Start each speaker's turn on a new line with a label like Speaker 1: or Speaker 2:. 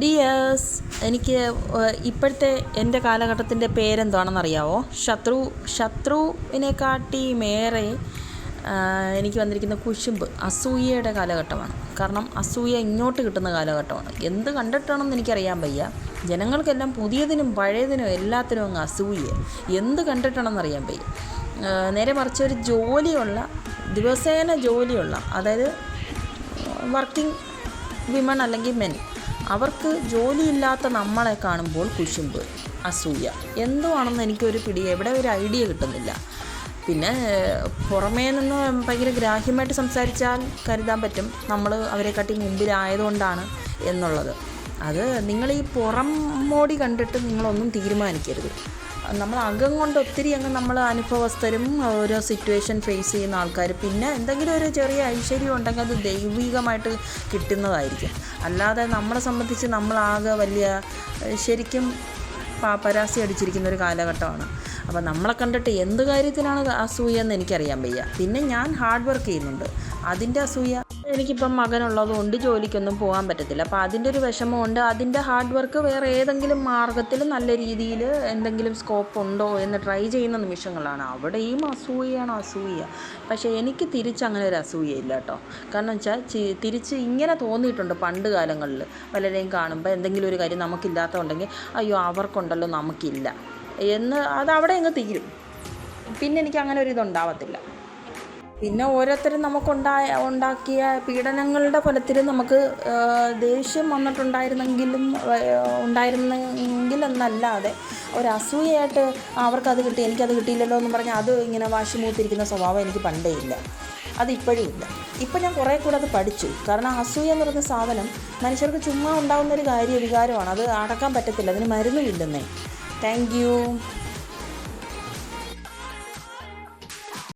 Speaker 1: Dears എനിക്ക് ഇപ്പോഴത്തെ എന്റെ കാലഘട്ടത്തിന്റെ പേരെന്താണെന്ന് അറിയാവോ ശത്രു ശത്രുവിനെക്കാട്ടിയുമേറെ എനിക്ക് വന്നിരിക്കുന്ന കുശുമ്പ് അസൂയയുടെ കാലഘട്ടമാണ്. കാരണം അസൂയ ഇങ്ങോട്ട് കിട്ടുന്ന കാലഘട്ടമാണ്. എന്ത് കണ്ടിട്ടാണെന്ന് എനിക്കറിയാൻ വയ്യ. ജനങ്ങൾക്കെല്ലാം പുതിയതിനും പഴയതിനും എല്ലാത്തിനും അങ്ങ് അസൂയ. എന്ത് കണ്ടിട്ടാണെന്ന് അറിയാൻ വയ്യ നേരെ മറിച്ച് ഒരു ജോലിയുള്ള ദിവസേന ജോലിയുള്ള അതായത് വർക്കിംഗ് വിമൺ അല്ലെങ്കിൽ മെൻ അവർക്ക് ജോലിയില്ലാത്ത നമ്മളെ കാണുമ്പോൾ കുശുമ്പ് അസൂയ. എന്തോ എന്തുവാണെന്ന് എനിക്കൊരു പിടി എവിടെ ഒരു ഐഡിയ കിട്ടുന്നില്ല. പിന്നെ പുറമേ നിന്ന് ഭയങ്കര ഗ്രാഹ്യമായിട്ട് സംസാരിച്ചാൽ കരുതാൻ പറ്റും. നമ്മൾ അവരെക്കാട്ടി മുമ്പിലായതുകൊണ്ടാണ് എന്നുള്ളത്. അത് നിങ്ങൾ ഈ പുറം മോടി കണ്ടിട്ട് നിങ്ങളൊന്നും തീരുമാനിക്കരുത്. നമ്മൾ അകം കൊണ്ട് ഒത്തിരി അങ്ങ് നമ്മൾ അനുഭവസ്ഥരും ഓരോ സിറ്റുവേഷൻ ഫേസ് ചെയ്യുന്ന ആൾക്കാർ. പിന്നെ എന്തെങ്കിലും ഒരു ചെറിയ ഐശ്വര്യം ഉണ്ടെങ്കിൽ അത് ദൈവികമായിട്ട് കിട്ടുന്നതായിരിക്കും. അല്ലാതെ നമ്മളെ സംബന്ധിച്ച് നമ്മളാകെ വലിയ ശരിക്കും പാപ്പരാസി അടിച്ചിരിക്കുന്ന ഒരു കാലഘട്ടമാണ്. അപ്പോൾ നമ്മളെ കണ്ടിട്ട് എന്ത് കാര്യത്തിനാണ് അസൂയ എന്ന് എനിക്കറിയാൻ വയ്യ. പിന്നെ ഞാൻ ഹാർഡ് വർക്ക് ചെയ്യുന്നുണ്ട്. അതിന്റെ അസൂയ എനിക്കിപ്പം മകനുള്ളത് കൊണ്ട് ജോലിക്കൊന്നും പോകാൻ പറ്റത്തില്ല. അപ്പോൾ അതിന്റെ ഒരു വിഷമമുണ്ട്. അതിന്റെ ഹാർഡ് വർക്ക് വേറെ ഏതെങ്കിലും മാർഗത്തിൽ നല്ല രീതിയിൽ എന്തെങ്കിലും സ്കോപ്പ് ഉണ്ടോ എന്ന് ട്രൈ ചെയ്യുന്ന നിമിഷങ്ങളാണ്. അവിടെയും അസൂയയാണ് അസൂയ. പക്ഷേ എനിക്ക് തിരിച്ചങ്ങനെ ഒരു അസൂയയില്ല കേട്ടോ. കാരണം വെച്ചാൽ തിരിച്ച് ഇങ്ങനെ തോന്നിയിട്ടുണ്ട് പണ്ട് കാലങ്ങളിൽ പലരെയും കാണുമ്പോൾ എന്തെങ്കിലും ഒരു കാര്യം നമുക്കില്ലാത്തതുണ്ടെങ്കിൽ അയ്യോ അവർക്കുണ്ടല്ലോ നമുക്കില്ല എന്ന് അത് അവിടെ അങ്ങ് തീരും. പിന്നെ എനിക്ക് അങ്ങനെ ഒരു ഇതുണ്ടാവത്തില്ല. പിന്നെ ഓരോരുത്തരും നമുക്കുണ്ടായ ഉണ്ടാക്കിയ പീഡനങ്ങളുടെ ഫലത്തിൽ നമുക്ക് ദേഷ്യം വന്നിട്ടുണ്ടായിരുന്നെങ്കിലും ഉണ്ടായിരുന്നെങ്കിൽ എന്നല്ലാതെ ഒരസൂയായിട്ട് അവർക്കത് കിട്ടി എനിക്കത് കിട്ടിയില്ലല്ലോ എന്ന് പറഞ്ഞാൽ അത് ഇങ്ങനെ വാശി മൂത്തിരിക്കുന്ന സ്വഭാവം എനിക്ക് പണ്ടേ ഇല്ല. അത് ഇപ്പോഴും ഇല്ല. ഇപ്പം ഞാൻ കുറേ കൂടെ അത് പഠിച്ചു. കാരണം അസൂയ എന്ന് പറയുന്ന സാധനം മനുഷ്യർക്ക് ചുമ്മാ ഉണ്ടാകുന്നൊരു കാര്യ വികാരമാണ് അത് അടക്കാൻ പറ്റത്തില്ല. അതിന് മരുന്നുമില്ലെന്നേ താങ്ക് യു